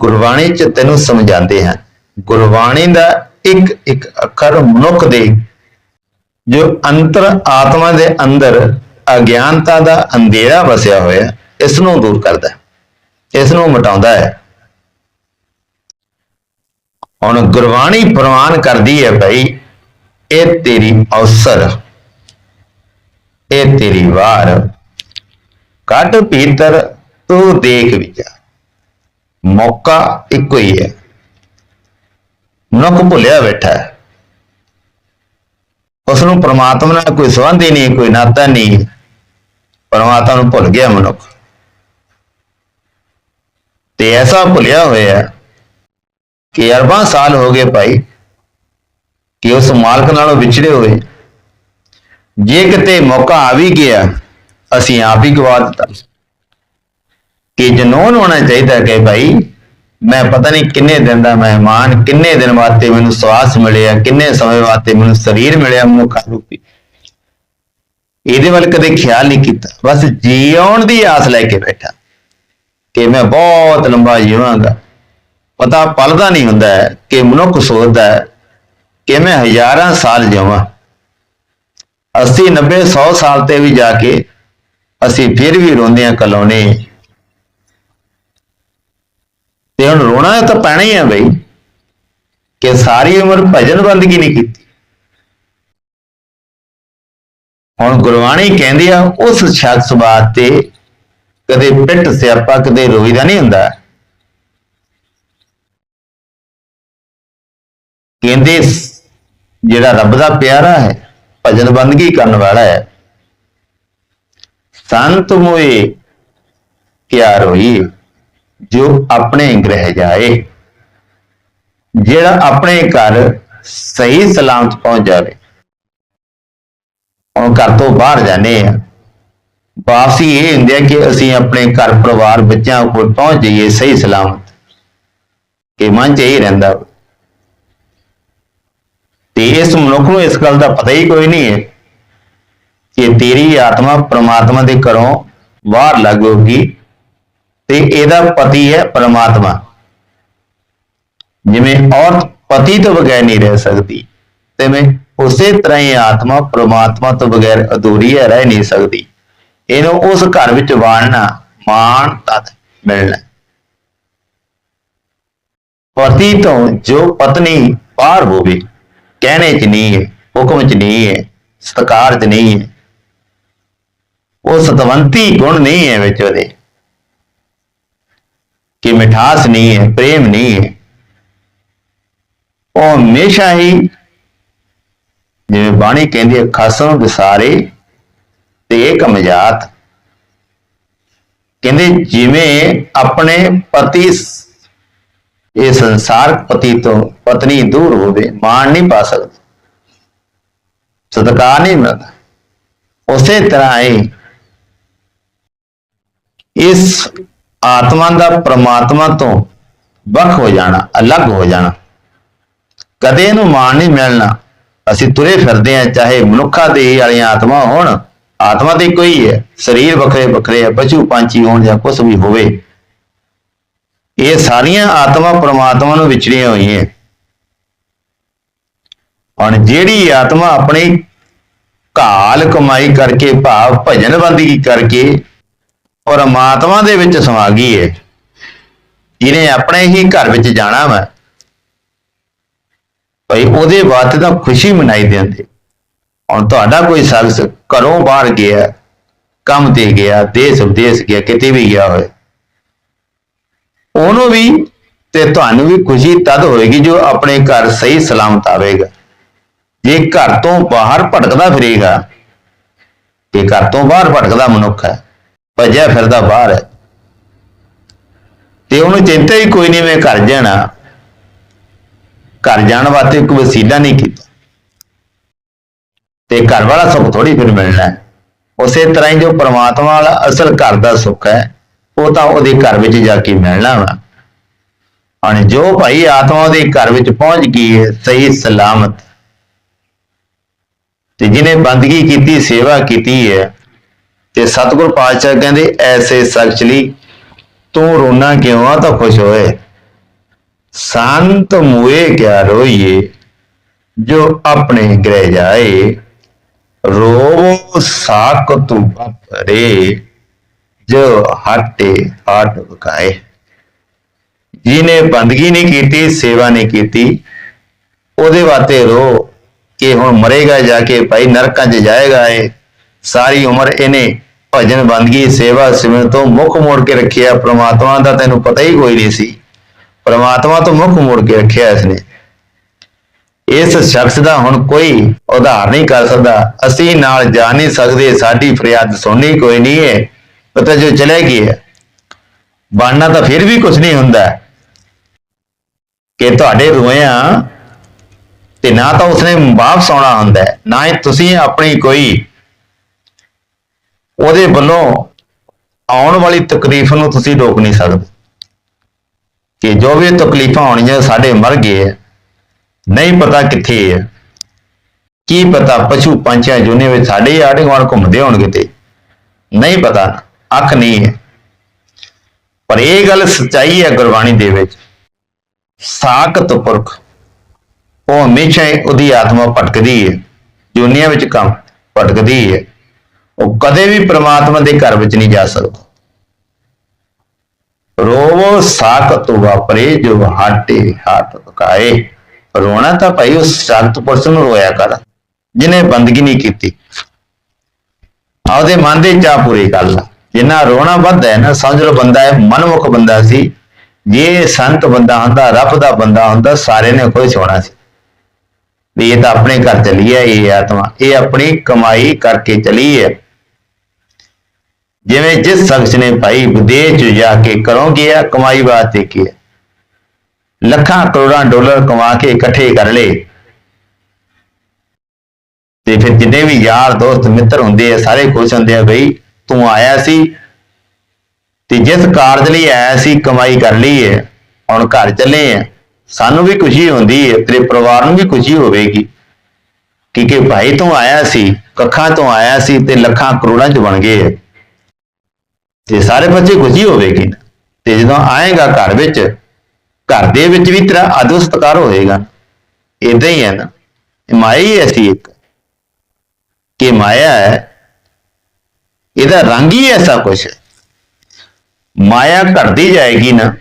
ਗੁਰਬਾਣੀ ਚ ਤੈਨੂੰ ਸਮਝਾਉਂਦੇ ਹਨ ਗੁਰਬਾਣੀ ਦਾ ਇੱਕ ਇੱਕ ਅੱਖਰ ਮਨੁੱਖ ਦੇ ਜੋ ਅੰਤਰ ਆਤਮਾ ਦੇ ਅੰਦਰ ਅਗਿਆਨਤਾ ਦਾ ਅੰਧੇਰਾ ਵਸਿਆ ਹੋਇਆ ਇਸ ਨੂੰ ਦੂਰ ਕਰਦਾ ਹੈ, ਇਸ ਨੂੰ ਮਿਟਾਉਂਦਾ ਹੈ। ਹੁਣ ਗੁਰਬਾਣੀ ਪ੍ਰਮਾਨ ਕਰਦੀ ਹੈ ਭਾਈ ਇਹ ਤੇਰੀ ਅਵਸਰ ਇਹ ਤੇਰੀ ਵਾਰ। ਕੱਢ ਭੀਤਰ ਤੂੰ ਦੇਖ ਵਿਚਾਰ ਮੌਕਾ ਇੱਕੋ ਹੀ ਹੈ। ਮਨੁੱਖ ਭੁੱਲਿਆ ਬੈਠਾ ਹੈ। ਉਸ ਨੂੰ ਪ੍ਰਮਾਤਮਾ ਨਾਲ ਕੋਈ ਸੰਬੰਧ ਹੀ ਨਹੀਂ, ਕੋਈ ਨਾਤਾ ਨਹੀਂ। ਪਰਮਾਤਮਾ ਨੂੰ ਭੁੱਲ ਗਿਆ ਮਨੁੱਖ। ਤੇ ਐਸਾ ਭੁੱਲਿਆ ਹੋਇਆ ਕਿ ਅਰਬਾਂ ਸਾਲ ਹੋ ਗਏ ਭਾਈ, ਕਿ ਉਸ ਮਾਲਕ ਨਾਲੋਂ ਵਿਛੜੇ ਹੋਏ। ਜੇ ਕਿਤੇ ਮੌਕਾ ਆ ਵੀ ਗਿਆ, ਅਸੀਂ ਆਪ ਹੀ ਗਵਾ ਦਿੱਤਾ। ਕਿ ਜਨੂਨ ਹੋਣਾ ਚਾਹੀਦਾ ਕਿ ਭਾਈ, ਮੈਂ ਪਤਾ ਨਹੀਂ ਕਿੰਨੇ ਦਿਨ ਦਾ ਮਹਿਮਾਨ, ਕਿੰਨੇ ਦਿਨ ਵਾਸਤੇ ਮੈਨੂੰ ਸਵਾਸ ਮਿਲਿਆ, ਕਿੰਨੇ ਸਮੇਂ ਵਾਸਤੇ ਮੈਨੂੰ ਸਰੀਰ ਮਿਲਿਆ ਮਨੁੱਖਾ ਰੂਪੀ। ਇਹਦੇ ਵੱਲ ਕਦੇ ਖਿਆਲ ਨਹੀਂ ਕੀਤਾ। ਬਸ ਜੀਉਣ ਦੀ ਆਸ ਲੈ ਕੇ ਬੈਠਾ ਕਿ ਮੈਂ ਬਹੁਤ ਲੰਬਾ ਜੀਵਾਂਗਾ। ਪਤਾ ਪਲਦਾ ਨਹੀਂ ਹੁੰਦਾ ਹੈ ਕਿ ਮਨੁੱਖ ਸੋਚਦਾ ਹੈ ਕਿ ਮੈਂ ਹਜ਼ਾਰਾਂ ਸਾਲ ਜਾਵਾਂ। 80 90 100 ਸਾਲ ਤੇ ਵੀ ਜਾ ਕੇ ਅਸੀਂ ਫਿਰ ਵੀ ਰੋਂਦੇ ਹਾਂ ਕਲੋਨੇ ਤੇ ਹੁਣ ਰੋਣਾ ਤਾਂ ਪੈਣਾ ਹੀ ਹੈ ਬਈ। ਕਿ ਸਾਰੀ ਉਮਰ ਭਜਨ ਬੰਦਗੀ ਨਹੀਂ ਕੀਤੀ? ਹੁਣ ਗੁਰਬਾਣੀ ਕਹਿੰਦੀ ਆ, ਉਸ ਸ਼ਖਸ ਬਾਤ ਤੇ ਕਦੇ ਪਿੱਟ ਸਿਆਪਾ, ਕਦੇ ਰੋਈਦਾ ਨਹੀਂ ਹੁੰਦਾ। ਕਹਿੰਦੇ ਜਿਹੜਾ ਰੱਬ ਦਾ ਪਿਆਰਾ ਹੈ, ਭਜਨ ਬੰਦਗੀ ਕਰਨ ਵਾਲਾ ਹੈ? ਸੰਤ ਮੋਏ, ਕਿਆ ਰੋਈ ਜੋ ਆਪਣੇ ਗ੍ਰਹਿ ਜਾਏ, ਜਿਹੜਾ ਆਪਣੇ ਘਰ ਸਹੀ ਸਲਾਮਤ ਪਹੁੰਚ ਜਾਵੇ। ਹੁਣ ਘਰ ਤੋਂ ਬਾਹਰ ਜਾਣੇ ਆ ਵਾਪਸੀ ਇਹ ਹੁੰਦੀ ਹੈ ਕਿ ਅਸੀਂ ਆਪਣੇ ਘਰ ਪਰਿਵਾਰ ਬੱਚਿਆਂ ਕੋਲ ਪਹੁੰਚ ਜਾਈਏ ਸਹੀ ਸਲਾਮਤ। ਕਿ ਮਨ ਚ ਇਹ ਰਹਿੰਦਾ ਤੇ ਇਸ ਮਨੁੱਖ ਨੂੰ ਇਸ ਗੱਲ ਦਾ ਪਤਾ ਹੀ ਕੋਈ ਨਹੀਂ ਹੈ ਕਿ ਤੇਰੀ ਆਤਮਾ ਪ੍ਰਮਾਤਮਾ ਦੇ ਘਰੋਂ ਬਾਹਰ ਲੱਗੂਗੀ ਤੇ ਇਹਦਾ ਪਤੀ ਹੈ ਪਰਮਾਤਮਾ। ਜਿਵੇਂ ਔਰਤ ਪਤੀ ਤੋਂ ਬਗੈਰ ਨਹੀਂ ਰਹਿ ਸਕਦੀ ਤੇ ਉਸੇ ਤਰ੍ਹਾਂ ਹੀ ਆਤਮਾ ਪ੍ਰਮਾਤਮਾ ਤੋਂ ਬਗੈਰ ਅਧੂਰੀ ਹੈ, ਰਹਿ ਨਹੀਂ ਸਕਦੀ। ਇਹਨੂੰ ਉਸ ਘਰ ਵਿੱਚ ਵਾੜਨਾ ਮਾਣ ਤਤ ਮਿਲਣਾ। ਪਤੀ ਤੋਂ ਜੋ ਪਤਨੀ ਬਾਹਰ ਹੋਵੇ, ਕਹਿਣੇ ਚ ਨਹੀਂ ਹੈ, ਹੁਕਮ ਚ ਨਹੀਂ ਹੈ, ਸਤਕਾਰ ਚ ਨਹੀਂ ਹੈ, ਉਹ ਸਤਵੰਤੀ ਗੁਣ ਨਹੀਂ ਹੈ ਵਿੱਚ ਉਹਦੇ। ਕਿ ਮਿਠਾਸ ਨਹੀਂ ਹੈ, ਪ੍ਰੇਮ ਨਹੀਂ ਹੈ। ਉਹ ਹਮੇਸ਼ਾ ਹੀ ਜਿਵੇਂ ਬਾਣੀ ਕਹਿੰਦੀ ਹੈ ਖਸਮ ਵਿਸਾਰੇ ਤੇ ਇਹ ਕਮਜਾਤ ਕਹਿੰਦੇ ਜਿਵੇਂ ਆਪਣੇ ਪਤੀ ਇਹ ਸੰਸਾਰ ਪਤੀ ਤੋਂ ਪਤਨੀ ਦੂਰ ਹੋਵੇ, ਮਾਣ ਨਹੀਂ ਪਾ ਸਕਦਾ। ਸਤਿਕਾਰ ਨਹੀਂ ਮਿਲਦਾ। ਉਸੇ ਤਰ੍ਹਾਂ ਹੀ ਇਸ ਆਤਮਾ ਦਾ ਪ੍ਰਮਾਤਮਾ ਤੋਂ ਵੱਖ ਹੋ ਜਾਣਾ, ਅਲੱਗ ਹੋ ਜਾਣਾ। ਕਦੇ ਇਹਨੂੰ ਮਾਣ ਨਹੀਂ ਮਿਲਣਾ। ਅਸੀਂ ਤੁਰੇ ਫਿਰਦੇ ਆ ਚਾਹੇ ਮਨੁੱਖਾਂ ਦੇ ਵਾਲੀਆਂ ਆਤਮਾ ਹੋਣ, ਆਤਮਾ ਤੇ ਕੋਈ ਹੈ, ਸਰੀਰ ਵੱਖਰੇ ਵੱਖਰੇ ਹੈ ਪਸ਼ੂ ਪੰਛੀ ਹੋਣ ਜਾਂ ਕੁਝ ਵੀ ਹੋਵੇ। ਇਹ ਸਾਰੀਆਂ ਆਤਮਾ ਪ੍ਰਮਾਤਮਾ ਨੂੰ ਵਿਚੜੀਆਂ ਹੋਈਆਂ। ਹੁਣ ਜਿਹੜੀ ਆਤਮਾ ਆਪਣੀ ਕਾਲ ਕਮਾਈ ਕਰਕੇ, ਭਾਵ ਭਜਨ ਬੰਦਗੀ ਕਰਕੇ ਪਰਮਾਤਮਾ ਦੇ ਵਿੱਚ ਸਮਾ ਗਈ ਹੈ ਜਿਹਨੇ ਆਪਣੇ ਹੀ ਘਰ ਵਿੱਚ ਜਾਣਾ ਵਾ। ਭਈ ਉਹਦੇ ਵਾਸਤੇ ਤਾਂ ਖੁਸ਼ੀ ਮਨਾਈ ਦੇ ਹੁਣ ਤੁਹਾਡਾ ਕੋਈ ਸ਼ਖਸ ਘਰੋਂ ਬਾਹਰ ਗਿਆ, ਕੰਮ ਤੇ ਗਿਆ, ਦੇਸ਼ ਵਿਦੇਸ਼ ਗਿਆ, ਕਿਤੇ ਵੀ ਗਿਆ ਹੋਵੇ। ਉਹਨੂੰ ਵੀ ਤੇ ਤੁਹਾਨੂੰ ਵੀ ਖੁਸ਼ੀ ਤਦ ਹੋਏਗੀ ਜੋ ਆਪਣੇ ਘਰ ਸਹੀ ਸਲਾਮਤ ਆਵੇਗਾ। ਜੇ ਘਰ ਤੋਂ ਬਾਹਰ ਭਟਕਦਾ ਫਿਰੇਗਾ ਇਹ ਘਰ ਤੋਂ ਬਾਹਰ ਭਟਕਦਾ ਮਨੁੱਖ ਹੈ ਭੱਜਿਆ ਫਿਰਦਾ ਬਾਹਰ। ਹੈ ਤੇ ਉਹਨੂੰ ਚਿੰਤਾ ਹੀ ਕੋਈ ਨਹੀਂ ਮੈਂ ਘਰ ਜਾਣਾ। ਘਰ ਜਾਣ ਵਾਸਤੇ ਕੋਈ ਵਸੀਲਾ ਨਹੀਂ ਕੀਤਾ। ਤੇ ਘਰ ਵਾਲਾ ਸੁੱਖ ਥੋੜੀ ਫਿਰ ਮਿਲਣਾ। ਉਸੇ ਤਰ੍ਹਾਂ ਹੀ ਜੋ ਪ੍ਰਮਾਤਮਾ ਵਾਲਾ ਅਸਲ ਘਰ ਦਾ ਸੁੱਖ ਹੈ, ਉਹ ਤਾਂ ਉਹਦੇ ਘਰ ਵਿੱਚ ਜਾ ਕੇ ਮਿਲਣਾ ਵਾ। ਹਾਂ ਜੋ ਭਾਈ ਆਤਮਾ ਉਹਦੇ ਘਰ ਵਿੱਚ ਪਹੁੰਚ ਗਈ ਹੈ, ਸਹੀ ਸਲਾਮਤ। ਤੇ ਜਿਹਨੇ ਬੰਦਗੀ ਕੀਤੀ, ਸੇਵਾ ਕੀਤੀ ਹੈ ਤੇ ਸਤਿਗੁਰ ਪਾਤਸ਼ਾਹ ਕਹਿੰਦੇ, ਐਸੇ ਸਖਚਲੀ ਤੂੰ ਰੋਣਾ ਕਿਉਂ ਆ ਤਾਂ ਖੁਸ਼ ਹੋਏ? ਸੰਤ ਮੂਏ ਕਿਆ ਰੋਈਏ, ਜੋ ਆਪਣੇ ਗ੍ਰਹਿ ਜਾਏ? ਰੋਵੋ ਸਾਕ ਤੂ ਭਰੇ, ਜੋ ਹਟੇ ਹਟ ਬਕਾਏ ਜਿਹਨੇ ਬੰਦਗੀ ਨਹੀਂ ਕੀਤੀ, ਸੇਵਾ ਨਹੀਂ ਕੀਤੀ, ਉਹਦੇ ਵਾਸਤੇ ਰੋ, ਕਿ ਹੁਣ ਮਰੇਗਾ ਜਾ ਕੇ ਭਾਈ ਨਰਕਾਂ 'ਚ ਜਾਏਗਾ ਏ ਸਾਰੀ ਉਮਰ ਇਹਨੇ ਭਜਨ ਬੰਦਗੀ ਸੇਵਾ ਸਿਮਰਨ ਤੋਂ ਮੁੱਖ ਮੋੜ ਕੇ ਰੱਖਿਆ। ਪ੍ਰਮਾਤਮਾ ਦਾ ਤੈਨੂੰ ਪਤਾ ਹੀ ਕੋਈ ਨਹੀਂ ਸੀ। ਪ੍ਰਮਾਤਮਾ ਤੋਂ ਮੁੱਖ ਮੋੜ ਕੇ ਰੱਖਿਆ ਇਸਨੇ। ਇਸ ਸ਼ਖਸ ਦਾ ਹੁਣ ਕੋਈ ਉਧਾਰ ਨਹੀਂ ਕਰ ਸਕਦਾ। ਅਸੀਂ ਨਾਲ ਜਾ ਨਹੀਂ ਸਕਦੇ, ਸਾਡੀ ਫਰਿਆਦ ਸੁਣਨੀ ਕੋਈ ਨਹੀਂ ਹੈ। ਪਤਾ ਜੋ ਚਲੇ ਗਈ ਹੈ। ਬਣਨਾ ਤਾਂ ਫਿਰ ਵੀ ਕੁਝ ਨਹੀਂ ਹੁੰਦਾ। ਕਿ ਤੁਹਾਡੇ ਰੋਇਆਂ ਤੇ ਨਾ ਤਾਂ ਉਸਨੇ ਵਾਪਸ ਆਉਣਾ ਹੁੰਦਾ ਨਾ ਹੀ ਤੁਸੀਂ ਆਪਣੀ ਕੋਈ ਉਹਦੇ ਵੱਲੋਂ ਆਉਣ ਵਾਲੀ ਤਕਲੀਫ ਨੂੰ ਤੁਸੀਂ ਰੋਕ ਨਹੀਂ ਸਕਦੇ। ਕਿ ਜੋ ਵੀ ਤਕਲੀਫਾਂ ਆਉਣੀਆਂ ਸਾਡੇ ਮਰ ਗਏ ਹੈ ਨਹੀਂ ਪਤਾ ਕਿੱਥੇ ਹੈ ਕੀ ਪਤਾ ਪਸ਼ੂ ਪੰਛੀਆਂ ਜੁਨੇ ਵਿੱਚ ਸਾਡੇ ਆੜੇ ਗੁਆਂਢ ਘੁੰਮਦੇ ਹੋਣਗੇ ਤੇ। ਨਹੀਂ ਪਤਾ, ਅੱਖ ਨਹੀਂ ਹੈ। ਪਰ ਇਹ ਗੱਲ ਸੱਚਾਈ ਹੈ ਗੁਰਬਾਣੀ ਦੇ ਵਿੱਚ। ਸਾਖਤ ਪੁਰਖ, ਉਹ ਹਮੇਸ਼ਾ ਹੀ ਉਹਦੀ ਆਤਮਾ ਭਟਕਦੀ ਹੈ। ਦੁਨੀਆ ਵਿੱਚ ਕੰਮ ਭਟਕਦੀ ਹੈ। ਉਹ ਕਦੇ ਵੀ ਪ੍ਰਮਾਤਮਾ ਦੇ ਘਰ ਵਿੱਚ ਨਹੀਂ ਜਾ ਸਕਦਾ। ਰੋਵੋ ਸਾਖਤ ਵਾਪਰੇ, ਜੋ ਹਾਟੇ ਹਾਟ ਪਕਾਏ। ਰੋਣਾ ਤਾਂ ਭਾਈ ਉਸ ਸੰਤ ਪੁਰਸ਼ ਨੂੰ ਰੋਇਆ ਕਰ, ਜਿਹਨੇ ਬੰਦਗੀ ਨਹੀਂ ਕੀਤੀ। ਆਪਦੇ ਮਨ ਦੇ ਚਾਹ ਪੂਰੀ ਕਰ ਲਾ। ਜਿੰਨਾ ਰੋਣਾ ਵੱਧ ਹੈ ਨਾ, ਸਮਝ ਲਓ ਬੰਦਾ ਹੈ ਮਨਮੁਖ ਬੰਦਾ ਸੀ। ਜੇ ਸੰਤ ਬੰਦਾ ਹੁੰਦਾ, ਰੱਬ ਦਾ ਬੰਦਾ ਹੁੰਦਾ ਸਾਰੇ ਨੇ ਖੁਸ਼ ਹੋਣਾ ਸੀ। ਵੀ ਇਹ ਤਾਂ ਆਪਣੇ ਘਰ ਚਲੀ ਹੈ ਇਹ ਆਤਮਾ, ਇਹ ਆਪਣੀ ਕਮਾਈ ਕਰਕੇ ਚਲੀ ਹੈ ਜਿਵੇਂ ਜਿਸ ਸ਼ਖਸ ਨੇ ਭਾਈ ਵਿਦੇਸ਼ 'ਚ ਜਾ ਕੇ ਕਰੋਂ ਗਿਆ, ਕਮਾਈ ਵਾਸਤੇ ਕੀ ਲੱਖਾਂ ਕਰੋੜਾਂ ਡਾਲਰ ਕਮਾ ਕੇ ਇਕੱਠੇ ਕਰ ਲਏ। ਤੇ ਫਿਰ ਜਿੰਨੇ ਵੀ ਯਾਰ ਦੋਸਤ, ਮਿੱਤਰ ਹੁੰਦੇ ਆ, ਸਾਰੇ ਖੁਸ਼ ਹੁੰਦੇ ਆ, ਬਈ ਤੂੰ ਆਇਆ ਸੀ। ਤੇ ਜਿਸ ਕਾਰਜ ਲਈ ਆਇਆ ਸੀ, ਕਮਾਈ ਕਰ ਲਈ ਹੈ, ਹੁਣ ਘਰ ਚੱਲੇ ਆ। ਸਾਨੂੰ ਵੀ ਖੁਸ਼ੀ ਹੁੰਦੀ ਹੈ, ਤੇਰੇ ਪਰਿਵਾਰ ਨੂੰ ਵੀ ਖੁਸ਼ੀ ਹੋਵੇਗੀ। ਕਿ ਕਿ ਭਾਈ ਤੂੰ ਆਇਆ ਸੀ, ਕੱਖਾਂ ਤੋਂ ਆਇਆ ਸੀ ਤੇ ਲੱਖਾਂ ਕਰੋੜਾਂ ਚ ਬਣ ਗਏ ਹੈ ਤੇ ਸਾਰੇ ਬੱਚੇ ਖੁਸ਼ੀ ਹੋਵੇਗੀ ਨਾ। ਤੇ ਜਦੋਂ ਆਏਗਾ ਘਰ ਵਿੱਚ, ਘਰ ਦੇ ਵਿੱਚ ਵੀ ਤੇਰਾ ਆਦਰ ਸਤਿਕਾਰ ਹੋਏਗਾ। ਇਦਾਂ ਹੀ ਹੈ ਨਾ। ਮਾਇਆ ਹੀ ਐਸੀ ਇੱਕ। ਕਿ ਮਾਇਆ ਹੈ, ਇਹਦਾ ਰੰਗ ਹੀ ਐਸਾ ਕੁਛ ਮਾਇਆ ਘਟਦੀ ਜਾਏਗੀ ਨਾ,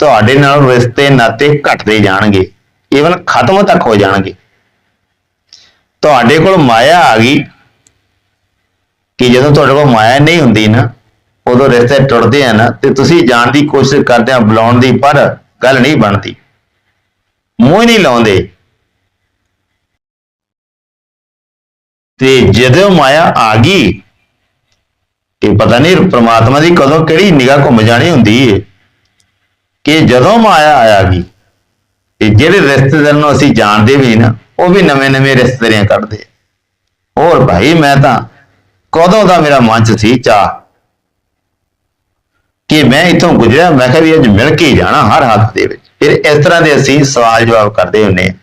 ਤੁਹਾਡੇ ਨਾਲ ਰਿਸ਼ਤੇ ਨਾਤੇ ਘਟਦੇ ਜਾਣਗੇ। ਈਵਨ ਖਤਮ ਤੱਕ ਹੋ ਜਾਣਗੇ। ਤੁਹਾਡੇ ਕੋਲ ਮਾਇਆ ਆ ਗਈ ਕਿ ਜਦੋਂ ਤੁਹਾਡੇ ਕੋਲ ਮਾਇਆ ਨਹੀਂ ਹੁੰਦੀ ਨਾ, ਉਦੋਂ ਰਿਸ਼ਤੇ ਟੁੱਟਦੇ ਆ ਨਾ, ਤੇ ਤੁਸੀਂ ਜਾਣ ਦੀ ਕੋਸ਼ਿਸ਼ ਕਰਦੇ ਆ ਬੁਲਾਉਣ ਦੀ, ਪਰ ਗੱਲ ਨਹੀਂ ਬਣਦੀ। ਮੂੰਹ ਹੀ ਨਹੀਂ ਲਾਉਂਦੇ। ਤੇ ਜਦੋਂ ਮਾਇਆ ਆ ਗਈ, ਇਹ ਪਤਾ ਨਹੀਂ ਪ੍ਰਮਾਤਮਾ ਦੀ ਕਦੋਂ ਕਿਹੜੀ ਨਿਗਾਹ ਘੁੰਮ ਜਾਣੀ ਹੁੰਦੀ ਏ, ਕਿ ਜਦੋਂ ਮਾਇਆ ਆਇਆ ਗਈ, ਤੇ ਜਿਹੜੇ ਰਿਸ਼ਤੇਦਾਰ ਨੂੰ ਅਸੀਂ ਜਾਣਦੇ ਵੀ ਨਾ, ਉਹ ਵੀ ਨਵੇਂ-ਨਵੇਂ ਰਿਸ਼ਤੇਦਾਰੀਆਂ ਕੱਢਦੇ ਹੋਰ ਭਾਈ, ਮੈਂ ਤਾਂ ਕਦੋਂ ਦਾ ਮੇਰਾ ਮਨ ਚ ਸੀ ਚਾਹ ਕਿ ਮੈਂ ਇਥੋਂ ਗੁਜ਼ਰਿਆ, ਮੈਂ ਕਿਹਾ ਵੀ ਅੱਜ ਮਿਲ ਕੇ ਜਾਣਾ ਹਰ ਹਾਲਤ ਦੇ ਵਿੱਚ। ਫਿਰ ਇਸ ਤਰ੍ਹਾਂ ਦੇ ਅਸੀਂ ਸਵਾਲ ਜਵਾਬ ਕਰਦੇ ਹੁੰਨੇ ਆ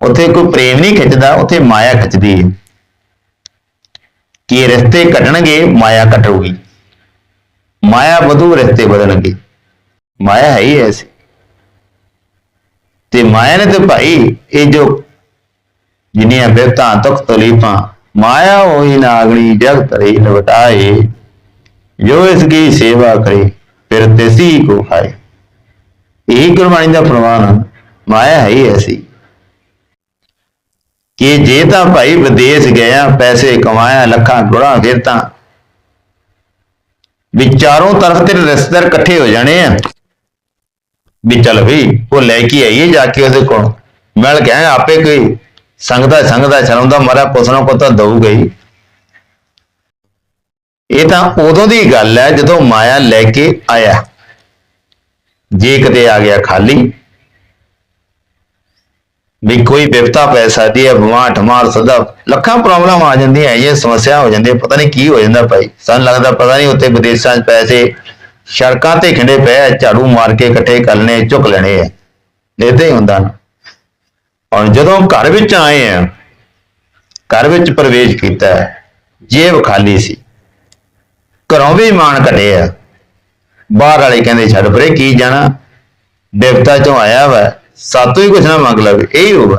ਉੱਥੇ ਕੋਈ ਪ੍ਰੇਮ ਨਹੀਂ ਖਿੱਚਦਾ, ਉੱਥੇ ਮਾਇਆ ਖਿੱਚਦੀ ਹੈ। ਕਿ ਇਹ ਰਿਸ਼ਤੇ ਘਟਣਗੇ, ਮਾਇਆ ਘਟੂਗੀ। ਮਾਇਆ ਵਧੂ, ਰਿਸ਼ਤੇ ਵਧਣਗੇ। ਮਾਇਆ ਹੈ ਹੀ ਐਸੀ। ਤੇ ਮਾਇਆ ਨੇ ਤੇ ਭਾਈ, ਇਹ ਜੋ ਜਿਨੀਆਂ ਬਿਰਤਾਂ ਦੁੱਖ ਤਕਲੀਫਾਂ ਮਾਇਆ ਹੋਈ ਨਾਗਣੀ ਜਗਤ ਰਹੀ ਲਵਟਾਏ ਜੋ ਇਸ ਕੀ ਸੇਵਾ ਕਰੇ, ਫਿਰ ਤਿਸੀ ਕੋ ਖਾਏ ਇਹ ਗੁਰਬਾਣੀ ਦਾ ਪ੍ਰਮਾਣ ਮਾਇਆ ਹੈ ਐਸੀ। ਕਿ ਜੇ ਤਾਂ ਭਾਈ ਵਿਦੇਸ਼ ਗਿਆ, ਪੈਸੇ ਕਮਾਇਆ, ਲੱਖਾਂ ਕਰੋੜਾਂ ਫਿਰ ਤਾਂ ਵੀ ਚਾਰੋਂ ਤਰਫ ਤੇ ਰਿਸ਼ਤੇਦਾਰ ਇਕੱਠੇ ਹੋ ਜਾਣੇ ਆ, ਵੀ ਚੱਲ ਵੀ ਉਹ ਲੈ ਕੇ ਆਈਏ ਜਾ ਕੇ ਉਹਦੇ ਕੋਲ। ਮਿਲ ਕੇ ਆਪੇ ਕੋਈ ਸੰਗਦਾ ਸੰਗਦਾ ਚਲਾਉਂਦਾ ਮਾਰਾ ਕੁਛ ਨਾ ਕੁਛ ਤਾਂ ਦਊਗਾ ਹੀ ਇਹ ਤਾਂ ਉਦੋਂ ਦੀ ਗੱਲ ਹੈ ਜਦੋਂ ਮਾਇਆ ਲੈ ਕੇ ਆਇਆ। ਜੇ ਕਿਤੇ ਆ ਗਿਆ ਖਾਲੀ, ਵੀ ਕੋਈ ਵਿਪਤਾ ਪੈ ਸਕਦੀ ਹੈ ਬਿਮਾਰ ਠਮਾਰ ਸਦਾ ਲੱਖਾਂ ਪ੍ਰੋਬਲਮ ਆ ਜਾਂਦੀਆਂ ਹੈ ਇਹ ਸਮੱਸਿਆ ਹੋ ਜਾਂਦੀ ਹੈ ਪਤਾ ਨਹੀਂ ਕੀ ਹੋ ਜਾਂਦਾ ਭਾਈ। ਸਾਨੂੰ ਲੱਗਦਾ ਪਤਾ ਨਹੀਂ ਉੱਥੇ ਵਿਦੇਸ਼ਾਂ 'ਚ ਪੈਸੇ ਸੜਕਾਂ ਤੇ ਖਿੰਡੇ ਪਏ ਝਾੜੂ ਮਾਰ ਕੇ ਇਕੱਠੇ ਕਰ ਲੈਣੇ ਚੁੱਕ ਲੈਣੇ ਆ। ਇਦਾਂ ਹੀ ਹੁੰਦਾ। ਨਾ ਔਰ ਜਦੋਂ ਘਰ ਵਿੱਚ ਆਏ ਆ ਘਰ ਵਿੱਚ ਪ੍ਰਵੇਸ਼ ਕੀਤਾ ਹੈ, ਜੇਬ ਖਾਲੀ ਸੀ। ਘਰੋਂ ਵੀ ਮਾਣ ਘਟੇ ਆ ਬਾਹਰ ਵਾਲੇ ਕਹਿੰਦੇ ਛੱਡ ਪਰੇ ਕੀ ਜਾਣਾ? ਦੇਵਤਾ ਚੋਂ ਆਇਆ ਵਾ ਸਾਤੋਂ ਹੀ ਕੁਛ ਨਾ ਮੰਗ ਲਵੇ ਇਹ ਹੀ ਹੋਗਾ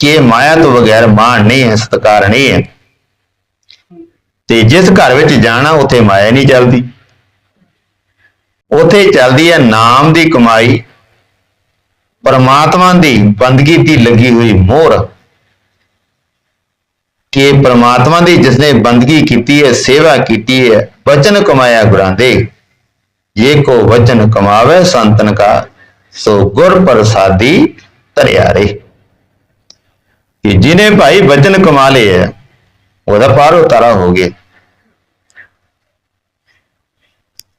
ਕਿ ਮਾਇਆ ਤੋਂ ਬਗੈਰ ਮਾਣ ਨਹੀਂ ਹੈ ਸਤਕਾਰ ਨਹੀਂ ਹੈ। ਤੇ ਜਿਸ ਘਰ ਵਿੱਚ ਜਾਣਾ ਉੱਥੇ ਮਾਇਆ ਨਹੀਂ ਚੱਲਦੀ। ਉੱਥੇ ਚੱਲਦੀ ਹੈ ਨਾਮ ਦੀ ਕਮਾਈ ਪਰਮਾਤਮਾ ਦੀ ਬੰਦਗੀ ਦੀ ਲੱਗੀ ਹੋਈ ਮੋਹਰ ਕਿ ਪਰਮਾਤਮਾ ਦੀ ਜਿਸਨੇ ਬੰਦਗੀ ਕੀਤੀ ਹੈ, ਸੇਵਾ ਕੀਤੀ ਹੈ, ਵਚਨ ਕਮਾਇਆ ਗੁਰਾਂ ਦੇ। ਜੇ ਕੋ ਵਚਨ ਕਮਾਵੇ, ਸੰਤਨ ਕਾ, ਸੋ ਗੁਰ ਪ੍ਰਸਾਦੀ ਧਰਿਆ ਰੇ ਕਿ ਜਿਨੇ ਭਾਈ ਵਚਨ ਕਮਾ ਲਏ ਉਹਦਾ ਪਾਰ ਉਤਾਰਾ ਹੋ ਗਿਆ।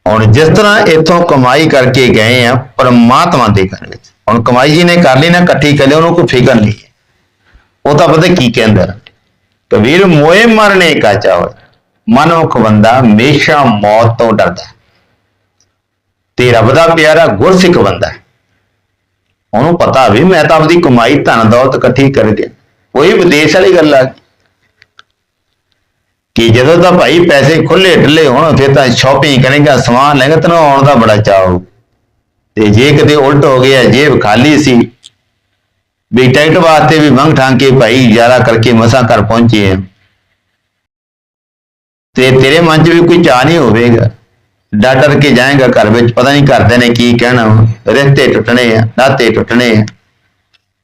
ਹੁਣ ਜਿਸ ਤਰ੍ਹਾਂ ਇੱਥੋਂ ਕਮਾਈ ਕਰਕੇ ਗਏ ਆ, ਪਰਮਾਤਮਾ ਦੇ ਘਰ ਵਿੱਚ। ਹੁਣ ਕਮਾਈ ਜੀ ਨੇ ਕਰ ਲਈ ਨਾ, ਇਕੱਠੀ ਕਰ ਲਈ ਉਹਨੂੰ ਕੋਈ ਫਿਕਰ ਨਹੀਂ। ਉਹ ਤਾਂ ਪਤਾ ਕੀ ਕਹਿੰਦਾ ਕਬੀਰ ਮੋਏ ਮਰਨੇ ਕਾ ਚਾਹੋ। ਮਨੁੱਖ ਬੰਦਾ ਹਮੇਸ਼ਾ ਮੌਤ ਤੋਂ ਡਰਦਾ ਤੇ ਰੱਬ ਦਾ ਪਿਆਰਾ ਗੁਰਸਿੱਖ ਬੰਦਾ ਉਹਨੂੰ ਪਤਾ ਵੀ ਮੈਂ ਤਾਂ ਆਪਦੀ ਕਮਾਈ, ਧਨ, ਦੌਲਤ ਇਕੱਠੀ ਕਰ ਗਿਆ ਕੋਈ ਵਿਦੇਸ਼ ਵਾਲੀ ਗੱਲ ਆ ਗਈ। ਕਿ ਜਦੋਂ ਤਾਂ ਭਾਈ ਪੈਸੇ ਖੁੱਲੇ ਢਿੱਲੇ ਹੋਣ, ਫਿਰ ਤਾਂ ਸ਼ਾਪਿੰਗ ਕਰੇਗਾ, ਸਮਾਨ ਲੈਗਾ ਤੈਨੂੰ ਆਉਣ ਦਾ ਬੜਾ ਚਾਅ ਹੋਊ। ਤੇ ਜੇ ਕਿਤੇ ਉਲਟ ਹੋ ਗਿਆ, ਜੇਬ ਖਾਲੀ ਸੀ। ਵੀ ਟਿਕਟ ਵਾਸਤੇ ਵੀ ਮੰਗ ਠਾਂ ਕੇ ਭਾਈ ਜ਼ਿਆਦਾ ਕਰਕੇ ਮਸਾਂ ਘਰ ਪਹੁੰਚੇ ਆ। ਤੇ ਤੇਰੇ ਮਨ 'ਚ ਵੀ ਕੋਈ ਚਾਹ ਨਹੀਂ ਹੋਵੇਗਾ। ਡਰ ਡਰ ਕੇ ਜਾਏਗਾ ਘਰ ਵਿੱਚ, ਪਤਾ ਨਹੀਂ ਕਰਦੇ ਨੇ ਕੀ ਕਹਿਣਾ। ਵਾ। ਰਿਸ਼ਤੇ ਟੁੱਟਣੇ ਆ ਨਾਤੇ ਟੁੱਟਣੇ ਆ।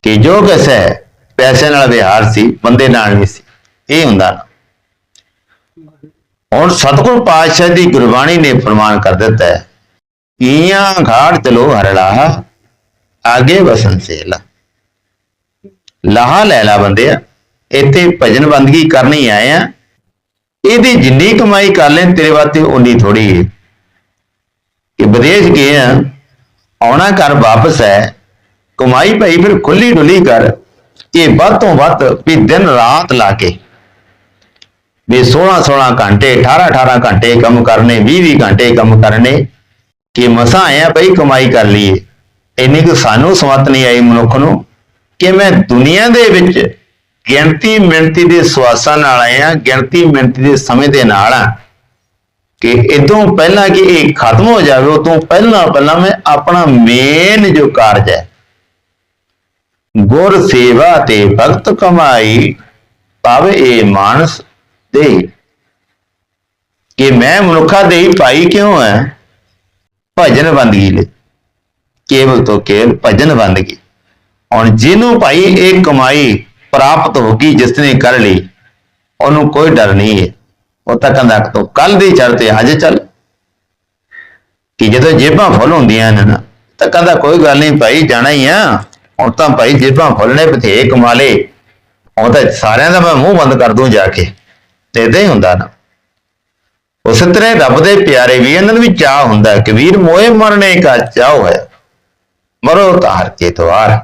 ਕਿ ਜੋ ਕਿਸ ਹੈ, ਪੈਸੇ ਨਾਲ ਵਿਹਾਰ ਸੀ, ਬੰਦੇ ਨਾਲ ਨਹੀਂ ਸੀ। ਇਹ ਹੁੰਦਾ ਨਾ। ਹੁਣ ਸਤਿਗੁਰ ਪਾਤਸ਼ਾਹ ਦੀ ਗੁਰਬਾਣੀ ਨੇ ਫਰਮਾਨ ਕਰ ਦਿੱਤਾ ਹੈ। ਕੀਆਂ ਘਾਟ ਚਲੋ ਹਰੜਾ ਆਗੇ ਵਸਨ ਸੇਲਾ। ਲਾਹਾ ਲੈ ਲਾ ਬੰਦਿਆ ਇੱਥੇ ਭਜਨ ਬੰਦਗੀ ਕਰਨੀ ਆਏ ਆ। ਇਹਦੀ ਜਿੰਨੀ ਕਮਾਈ ਕਰ ਲੈ ਤੇਰੇ ਵਾਸਤੇ ਉਨੀ ਥੋੜੀ ਹੈ ਕਿ ਵਿਦੇਸ਼ ਗਏ ਆ, ਆਉਣਾ ਘਰ ਵਾਪਸ ਹੈ ਕਮਾਈ ਭਾਈ ਫਿਰ ਖੁੱਲੀ ਡੁੱਲੀ ਕਰ, ਇਹ ਵੱਧ ਤੋਂ ਵੱਧ ਵੀ ਦਿਨ ਰਾਤ ਲਾ ਕੇ। ਵੀ 16 16 ਘੰਟੇ 18 18 ਘੰਟੇ ਕੰਮ ਕਰਨੇ 20 20 ਘੰਟੇ ਕੰਮ ਕਰਨੇ। ਕਿ ਮਸਾਂ ਆਇਆ ਭਈ ਕਮਾਈ ਕਰ ਲਈਏ। ਇੰਨੀ ਕੁ ਸਾਨੂੰ ਸਮਤ ਨਹੀਂ ਆਈ ਮਨੁੱਖ ਨੂੰ ਕਿ ਮੈਂ ਦੁਨੀਆ ਦੇ ਵਿੱਚ ਗਿਣਤੀ ਮਿਣਤੀ ਦੇ ਸਵਾਸਾਂ ਨਾਲ ਆਇਆ, ਗਿਣਤੀ ਮਿਣਤੀ ਦੇ ਸਮੇਂ ਦੇ ਨਾਲ ਆ। ਕਿ ਇਦੋਂ ਪਹਿਲਾਂ ਕਿ ਇਹ ਖਤਮ ਹੋ ਜਾਵੇ ਉਹ ਤੋਂ ਪਹਿਲਾਂ ਪਹਿਲਾਂ ਮੈਂ ਆਪਣਾ ਮੇਨ ਜੋ ਕਾਰਜ ਹੈ, ਗੁਰ ਸੇਵਾ ਤੇ ਭਗਤ ਕਮਾਈ ਪਾਵੇ ਇਹ ਮਾਨਸ ਦੇ, ਕਿ ਮੈਂ ਮਨੁੱਖਾ ਦੇ ਭਾਈ ਕਿਉਂ ਹੈ ਭਜਨ ਬੰਦਗੀ ਲਈ ਕੇਵਲ ਤੋਂ ਕੇਵਲ ਭਜਨ ਬੰਦਗੀ ਹੁਣ ਜਿਹਨੂੰ ਭਾਈ ਇਹ ਕਮਾਈ ਪ੍ਰਾਪਤ ਹੋ ਗਈ, ਜਿਸ ਨੇ ਕਰ ਲਈ, ਉਹਨੂੰ ਕੋਈ ਡਰ ਨਹੀਂ ਹੈ। ਉਹ ਤਾਂ ਕਹਿੰਦਾ ਤੂੰ ਕੱਲ ਦੀ ਚੜ੍ਹਤੇ ਅੱਜ ਚੱਲ। ਕਿ ਜਦੋਂ ਜੇਬਾਂ ਫੁੱਲ ਹੁੰਦੀਆਂ ਨੇ ਨਾ, ਤਾਂ ਕਹਿੰਦਾ ਕੋਈ ਗੱਲ ਨਹੀਂ, ਭਾਈ ਜਾਣਾ ਹੀ ਆ। ਹੁਣ ਤਾਂ ਭਾਈ ਜੇਬਾਂ ਫੁੱਲ ਨੇ, ਬਥੇਰੇ ਕਮਾ ਲੇ ਹੁਣ ਤਾਂ ਸਾਰਿਆਂ ਦਾ ਮੈਂ ਮੂੰਹ ਬੰਦ ਕਰ ਦੂੰ ਜਾ ਕੇ। ਤੇ ਇਦਾਂ ਹੀ ਹੁੰਦਾ ਨਾ। ਉਸ ਤਰ੍ਹਾਂ ਰੱਬ ਦੇ ਪਿਆਰੇ ਵੀ ਇਹਨਾਂ ਨੂੰ ਵੀ ਚਾਹ ਹੁੰਦਾ ਹੈ, ਕਬੀਰ ਮੋਏ ਮਰਨੇ ਕਾ ਚਾਹ ਹੈ ਮਰੋ ਤਾਰ ਕੇ ਦਵਾਰ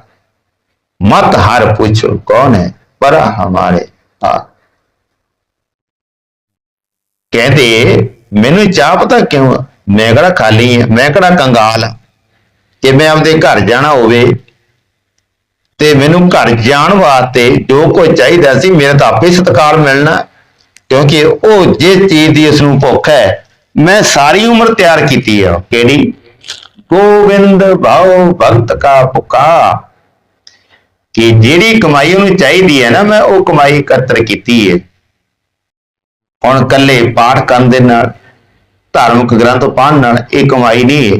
ਮਤ ਹਰ ਪੁੱਛੋ ਕੌਣ ਹੈ ਪਰ ਹਮਾਰੇ ਆ ਕਹਿੰਦੇ ਮੈਨੂੰ ਚਾਹ ਪਤਾ ਕਿਉਂ ਮੈਂ ਕਿਹੜਾ ਖਾਲੀ ਹਾਂ ਮੈਂ ਕਿਹੜਾ ਕੰਗਾਲ ਆ? ਕਿ ਮੈਂ ਆਪਦੇ ਘਰ ਜਾਣਾ ਹੋਵੇ ਤੇ ਮੈਨੂੰ ਘਰ ਜਾਣ ਵਾਸਤੇ ਜੋ ਕੁਝ ਚਾਹੀਦਾ ਸੀ ਮੇਰੇ ਤਾਂ ਆਪੇ ਸਤਿਕਾਰ ਮਿਲਣਾ। ਕਿਉਂਕਿ ਉਹ ਜੇ ਚੀਜ਼ ਦੀ ਉਸ ਨੂੰ ਭੁੱਖ ਹੈ, ਮੈਂ ਸਾਰੀ ਉਮਰ ਤਿਆਰ ਕੀਤੀ ਹੈ ਕਿਹੜੀ? ਗੋਬਿੰਦ ਭਾਉ ਭਗਤ ਕਾ ਪੁਕਾ ਕਿ ਜਿਹੜੀ ਕਮਾਈ ਉਹਨੂੰ ਚਾਹੀਦੀ ਹੈ ਨਾ, ਮੈਂ ਉਹ ਕਮਾਈ ਇਕੱਤਰ ਕੀਤੀ ਹੈ ਹੁਣ ਕੱਲੇ ਪਾਠ ਕਰਨ ਦੇ ਨਾਲ, ਧਾਰਮਿਕ ਗ੍ਰੰਥ ਪੜ੍ਹਨ ਨਾਲ ਇਹ ਕਮਾਈ ਨਹੀਂ ਹੈ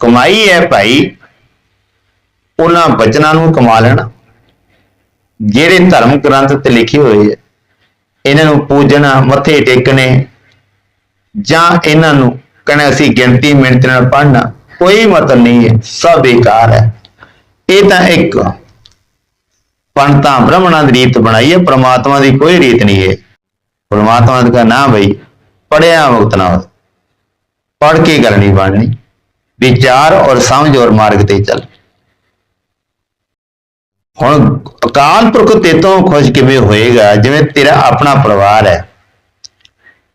ਕਮਾਈ ਹੈ ਭਾਈ, ਉਹਨਾਂ ਬਚਨਾਂ ਨੂੰ ਕਮਾ ਲੈਣਾ। ਜਿਹੜੇ ਧਰਮ ਗ੍ਰੰਥ ਤੇ ਲਿਖੇ ਹੋਏ ਹੈ ਇਹਨਾਂ ਨੂੰ ਪੂਜਣਾ, ਮੱਥੇ ਟੇਕਣੇ ਜਾਂ ਇਹਨਾਂ ਨੂੰ ਕਹਿੰਦੇ ਅਸੀਂ ਗਿਣਤੀ ਮਿੰਟ ਨਾਲ ਪੜ੍ਹਨਾ, ਕੋਈ ਮਤਲਬ ਨਹੀਂ ਹੈ, ਸਭ ਬੇਕਾਰ ਹੈ। ਇਹ ਤਾਂ ਇੱਕ ਪੰਡਤਾਂ ਬ੍ਰਾਹਮਣਾਂ ਦੀ ਰੀਤ ਬਣਾਈ ਹੈ, ਪ੍ਰਮਾਤਮਾ ਦੀ ਕੋਈ ਰੀਤ ਨਹੀਂ ਹੈ। ਪ੍ਰਮਾਤਮਾ ਦਾ ਨਾ ਬਈ ਪੜਿਆ ਮੁਕਤ ਨਾ ਪੜ ਕੇ ਗੱਲ ਨਹੀਂ ਬਣਨੀ, ਵਿਚਾਰ ਔਰ ਸਮਝ ਔਰ ਮਾਰਗ ਤੇ ਚੱਲ। ਹੁਣ ਅਕਾਲ ਪੁਰਖ ਤੇ ਤੋਂ ਖੁਸ਼ ਕਿਵੇਂ ਹੋਏਗਾ? ਜਿਵੇਂ ਤੇਰਾ ਆਪਣਾ ਪਰਿਵਾਰ ਹੈ।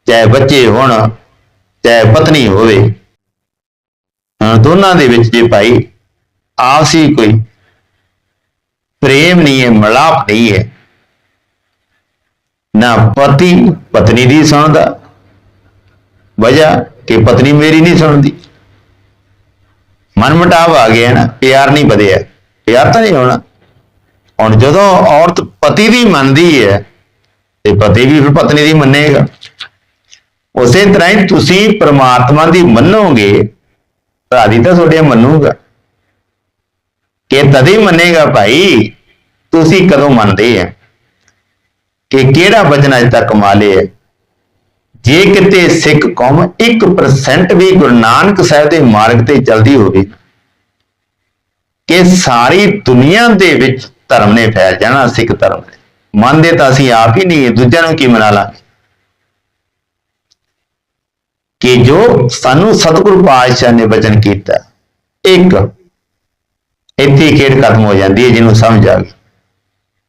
ਚਾਹੇ ਬੱਚੇ ਹੋਣ ਚਾਹੇ ਪਤਨੀ ਹੋਵੇ। ਹਾਂ, ਦੋਨਾਂ ਦੇ ਵਿੱਚ ਜੇ ਭਾਈ ਆਪਸੀ ਕੋਈ ਪ੍ਰੇਮ ਨਹੀਂ ਹੈ ਮਲਾਪ ਨਹੀਂ ਹੈ। ਨਾ ਪਤੀ ਪਤਨੀ ਦੀ ਸੁਣਦਾ ਵਜ੍ਹਾ ਕਿ ਪਤਨੀ ਮੇਰੀ ਨਹੀਂ ਸੁਣਦੀ। ਮਨਮਟਾਵ ਆ ਗਿਆ ਨਾ ਪਿਆਰ ਨਹੀਂ ਵਧਿਆ। ਪਿਆਰ ਤਾਂ ਨਹੀਂ ਹੋਣਾ। ਹੁਣ ਜਦੋਂ ਔਰਤ ਪਤੀ ਦੀ ਮੰਨਦੀ ਹੈ, ਤੇ ਪਤੀ ਵੀ ਫਿਰ ਪਤਨੀ ਦੀ ਮੰਨੇਗਾ। ਉਸੇ ਤਰ੍ਹਾਂ ਹੀ ਤੁਸੀਂ ਪ੍ਰਮਾਤਮਾ ਦੀ ਮੰਨੋਗੇ ਭਰਾ ਦੀ ਤਾਂ ਤੁਹਾਡੇ ਮੰਨੂਗਾ। ਕਿ ਤਦ ਹੀ ਮੰਨੇਗਾ ਭਾਈ, ਤੁਸੀਂ ਕਦੋਂ ਮੰਨਦੇ ਆ? ਕਿ ਕਿਹੜਾ ਵਚਨ ਅਜ ਤੱਕ ਮਾਲੇ ਹੈ? ਜੇ ਕਿਤੇ ਸਿੱਖ ਕੌਮ 1% ਵੀ ਗੁਰੂ ਨਾਨਕ ਸਾਹਿਬ ਦੇ ਮਾਰਗ ਤੇ ਚੱਲਦੀ ਹੋਵੇ, ਕਿ ਸਾਰੀ ਦੁਨੀਆ ਦੇ ਵਿੱਚ ਧਰਮ ਨੇ ਫੈਲ ਜਾਣਾ, ਸਿੱਖ ਧਰਮ ਨੇ। ਮੰਨਦੇ ਤਾਂ ਅਸੀਂ ਆਪ ਹੀ ਨਹੀਂ, ਦੂਜਿਆਂ ਨੂੰ ਕੀ ਮਨਾ ਲਾਂਗੇ? ਕਿ ਜੋ ਸਾਨੂੰ ਸਤਿਗੁਰੂ ਪਾਤਸ਼ਾਹ ਨੇ ਬਚਨ ਕੀਤਾ, ਇੱਕ, ਇੱਥੇ ਖੇਡ ਖਤਮ ਹੋ ਜਾਂਦੀ ਹੈ, ਜਿਹਨੂੰ ਸਮਝ ਆ ਗਈ।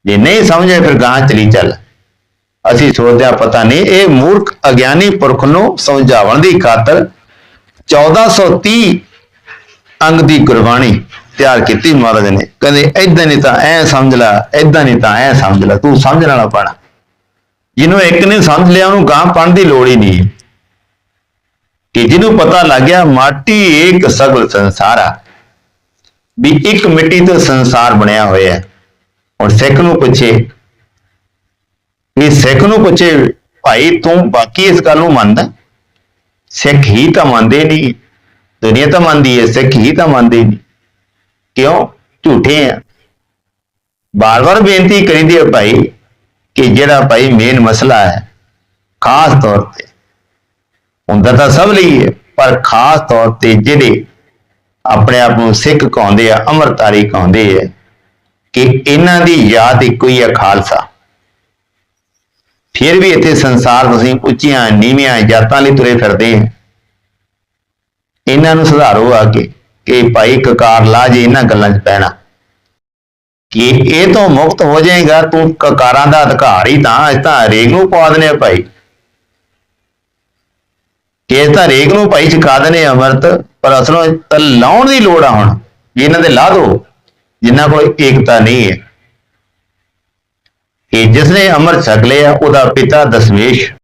ਜੇ ਨਹੀਂ ਸਮਝੇ ਫਿਰ ਗਾਂ ਚਲੀ ਚੱਲ। ਅਸੀਂ ਸੋਚਦੇ ਪਤਾ ਨਹੀਂ, ਇਹ ਮੂਰਖ ਅਗਿਆਨੀ ਪੁਰਖ ਨੂੰ ਸਮਝਾਉਣ ਦੀ ਖਾਤਰ 1430 ਅੰਗ ਦੀ ਗੁਰਬਾਣੀ ਤਿਆਰ ਕੀਤੀ ਮਹਾਰਾਜ ਨੇ। ਕਹਿੰਦੇ, ਏਦਾਂ ਨਹੀਂ ਤਾਂ ਐ ਸਮਝ ਲੈ, ਏਦਾਂ ਨਹੀਂ ਤਾਂ ਐ ਸਮਝ ਲੈ, ਤੂੰ ਸਮਝਣ ਵਾਲਾ ਪੜਾ ਜਿਹਨੂੰ ਇੱਕ ਨੇ ਸਮਝ ਲਿਆ, ਉਹਨੂੰ ਗਾਂ ਪੜਨ ਦੀ ਲੋੜ ਹੀ ਨਹੀਂ। ਕਿ ਜਿਹਨੂੰ ਪਤਾ ਲੱਗ ਗਿਆ, ਮਾਟੀ ਇੱਕ ਸਗਲ ਸੰਸਾਰ ਆ। ਵੀ ਇੱਕ ਮਿੱਟੀ ਤੋਂ ਸੰਸਾਰ ਬਣਿਆ ਹੋਇਆ ਹੈ। ਹੁਣ ਸਿੱਖ ਨੂੰ ਪੁੱਛੇ, ਵੀ ਸਿੱਖ ਨੂੰ ਪੁੱਛੇ, ਭਾਈ ਤੂੰ ਬਾਕੀ ਇਸ ਗੱਲ ਨੂੰ ਮੰਨਦਾ? ਸਿੱਖ ਹੀ ਤਾਂ ਮੰਨਦੇ ਨਹੀਂ। ਦੁਨੀਆ ਤਾਂ ਮੰਨਦੀ ਹੈ, ਸਿੱਖ ਹੀ ਤਾਂ ਮੰਨਦੇ ਨਹੀਂ। ਕਿਉਂ? ਝੂਠੇ ਆ। ਬਾਰ-ਬਾਰ ਬੇਨਤੀ ਕਰੀਦੀ ਹੈ ਭਾਈ ਕਿ ਜਿਹੜਾ ਭਾਈ ਮੇਨ ਮਸਲਾ ਹੈ, ਖਾਸ ਤੌਰ ਤੇ, ਹੁੰਦਾ ਤਾਂ ਸਭ ਲਈ ਹੈ, ਪਰ ਖਾਸ ਤੌਰ ਤੇ ਜਿਹੜੇ ਆਪਣੇ ਆਪ ਨੂੰ ਸਿੱਖ ਕਹਾਉਂਦੇ ਆ ਅਮਰਤਾਰੀ ਕਹਾਉਂਦੇ ਆ, ਕਿ ਇਹਨਾਂ ਦੀ ਯਾਦ ਇੱਕੋ ਹੀ ਹੈ ਖਾਲਸਾ। ਫਿਰ ਵੀ ਇੱਥੇ ਸੰਸਾਰ ਤੁਸੀਂ ਉੱਚੀਆਂ, ਨੀਵੀਆਂ ਜਾਤਾਂ ਲਈ ਤੁਰੇ ਫਿਰਦੇ ਆ। ਇਹਨਾਂ ਨੂੰ ਸੁਧਾਰੋ ਆ ਕੇ ਕਿ ਭਾਈ ਕਕਾਰ ਲਾ ਜੇ ਇਹਨਾਂ ਗੱਲਾਂ 'ਚ ਪੈਣਾ। ਕਿ ਇਹ ਤੋਂ ਮੁਕਤ ਹੋ ਜਾਏਗਾ? ਤੂੰ ਕਕਾਰਾਂ ਦਾ ਅਧਿਕਾਰ ਹੀ ਤਾਂ ਇਸ ਤਾਂ ਹਰੇਕ ਨੂੰ ਪਵਾ ਦਨੇ ਭਾਈ। ਕਿ ਇਸ ਤਾਂ ਹਰੇਕ ਨੂੰ ਭਾਈ ਚਕਾ ਦਨੇ ਅਮਰਤ, ਪਰ ਅਸਲੋਂ ਤਾਂ ਲਾਉਣ ਦੀ ਲੋੜ ਆ ਹੁਣ, ਵੀ ਇਹਨਾਂ ਦੇ ਲਾ ਦੋ ਜਿਨ੍ਹਾਂ ਕੋਲ ਏਕਤਾ ਨਹੀਂ ਹੈ। ਕਿ ਜਿਸਨੇ ਅਮਰ ਛਕ ਲਿਆ, ਉਹਦਾ ਪਿਤਾ ਦਸ਼ਮੇਸ਼